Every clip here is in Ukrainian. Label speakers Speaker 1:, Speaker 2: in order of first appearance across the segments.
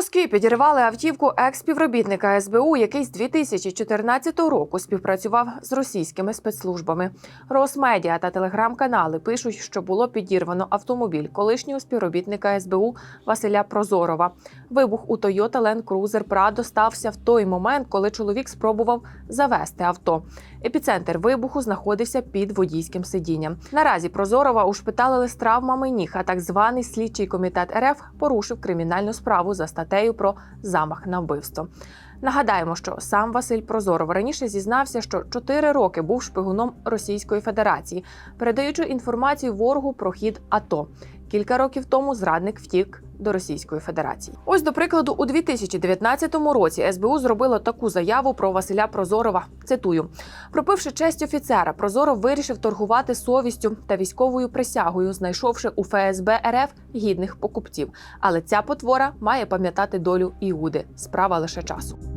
Speaker 1: Москві підірвали автівку екс-співробітника СБУ, який з 2014 року співпрацював з російськими спецслужбами. Росмедіа та телеграм-канали пишуть, що було підірвано автомобіль колишнього співробітника СБУ Василя Прозорова. Вибух у Toyota Land Cruiser Prado стався в той момент, коли чоловік спробував завести авто. Епіцентр вибуху знаходився під водійським сидінням. Наразі Прозорова ушпиталили з травмами ніг, а так званий слідчий комітет РФ порушив кримінальну справу за статтею про замах на вбивство. Нагадаємо, що сам Василь Прозоров раніше зізнався, що 4 роки був шпигуном Російської Федерації, передаючи інформацію ворогу про хід АТО. Кілька років тому зрадник втік до Російської Федерації. Ось до прикладу, у 2019 році СБУ зробило таку заяву про Василя Прозорова. Цитую: пропивши честь офіцера, Прозоров вирішив торгувати совістю та військовою присягою, знайшовши у ФСБ РФ гідних покупців. Але ця потвора має пам'ятати долю Іуди. Справа лише часу.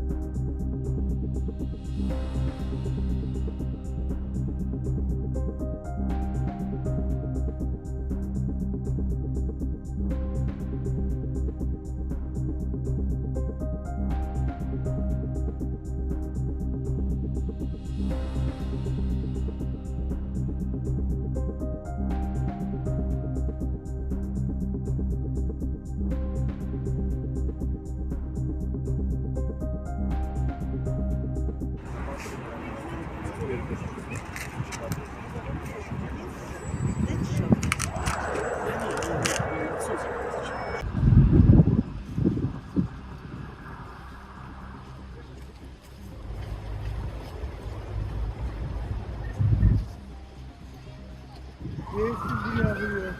Speaker 1: Neyse bir yağıyor.